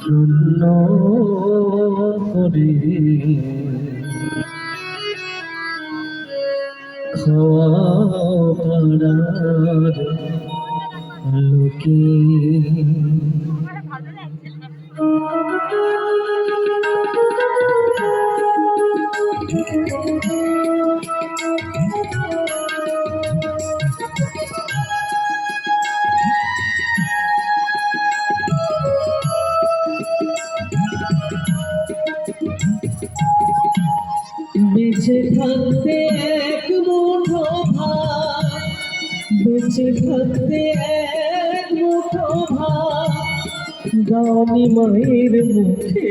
শূন্য করে। খাওয়া লোকে বেঁচে থাকতে এক মুঠো ভাত, বেঁচে থাকতে এক মুঠো ভাত গানি মায়ের মুখে।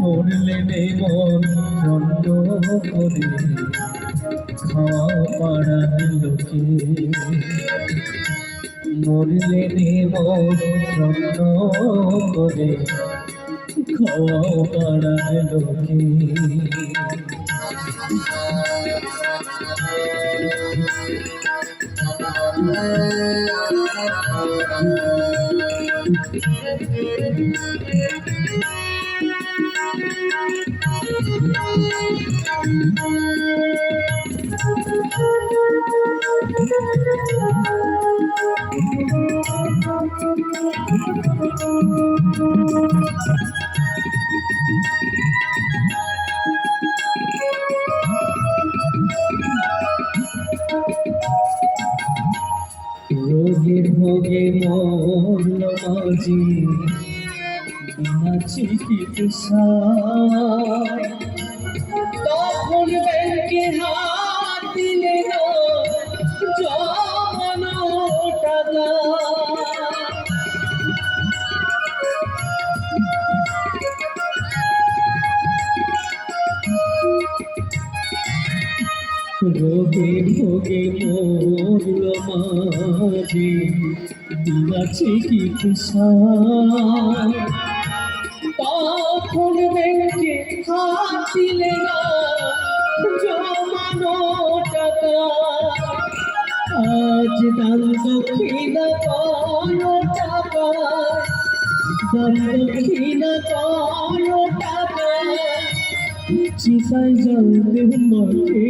মরলে নে মন চন্দ করে, খাওয়া পাড়ার লোকে। মরলে নে মন চন্দ করে খাওয়া পাড়ার লোকে রোগে ভোগে মরল মাঝি বিনা চিকিৎসায় তখন ব্যাংকে হাত দিলে না রোগে ভোগে মরল মাঝি। বিনা চিকিৎসায় তখন ব্যাংকে হাত জমানো টাকা। আজ দান দক্ষিণ করো টাকা। দান দক্ষিণ করো টাকা। চিতায় জ্বলতে মাঠে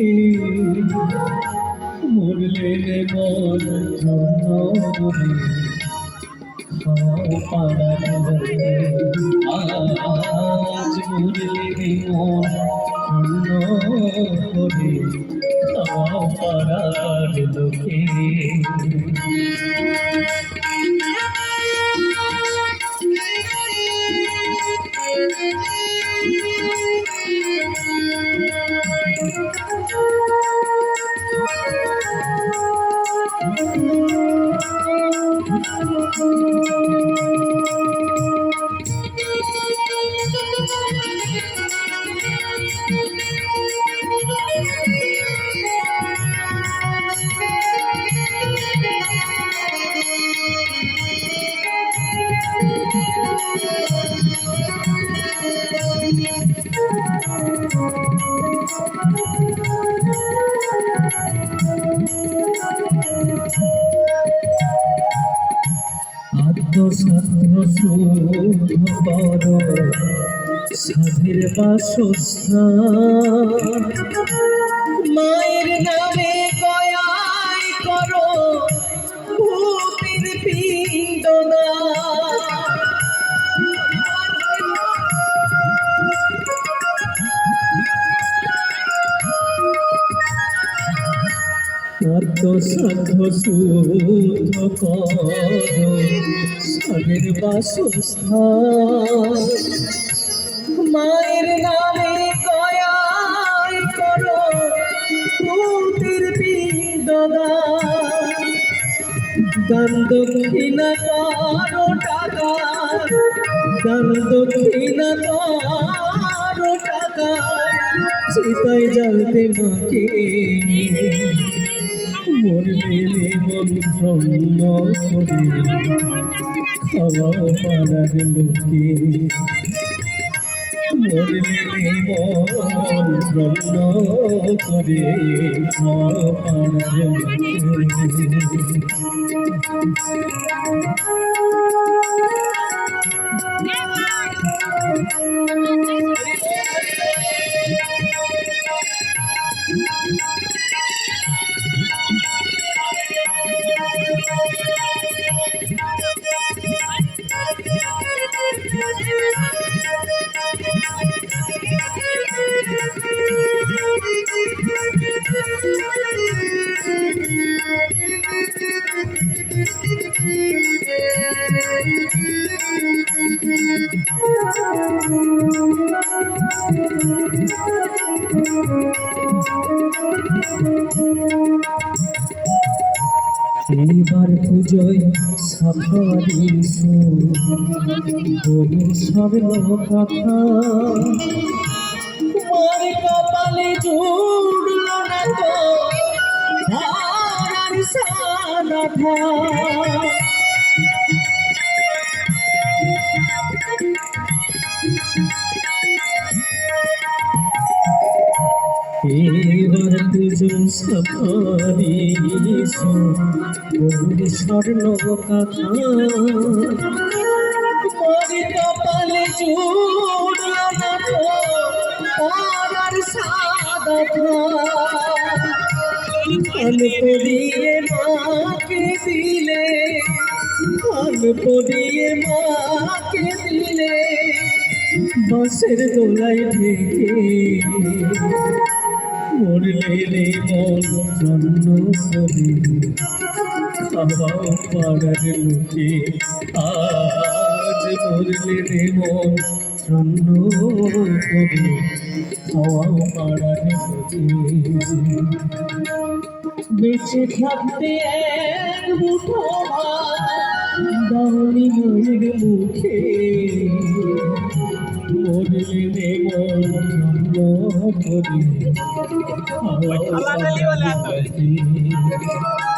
মরলে রে লোকে আজ মরলে রে মন করে খাওয়া Thank you. সাধের মায়ের নামে গয়াই করো ভূতির আত্মসাধ্য শুদ্ধ কর। সাধের বাসস্থান মায়ের নামে গয়াই করো ভূতির পিণ্ডদান। দান দক্ষিণ করো টাকা দান দক্ষিণ করো টাকা। চিতায় জ্বালতে মাকে মরলে মন ধন্য করে খাওয়া পাড়ার লোকে মরলে মন ধন্য করে খাওয়া পাড়ার লোকে সাফারি তুমি স্বর্ণ কথা তোমার কপালে জুড়ল না তো ধারার সারাধা এবার পুজো সফারি গৌর স্বর্ণ কপালে জুড়ল না তো তারার সাদা ফল পড়িয়ে মাকে দিলে ফল পড়িয়ে মাকে দিলে বাসের দোলাই ঢেকে মরলে রে মন জন্ম করে পাড়ার লোকে আজ মরলে রে জন্ম করে খাওয়াও পাড়ার লোকে বেঁচে থাকতে এক মুঠো মুখে করে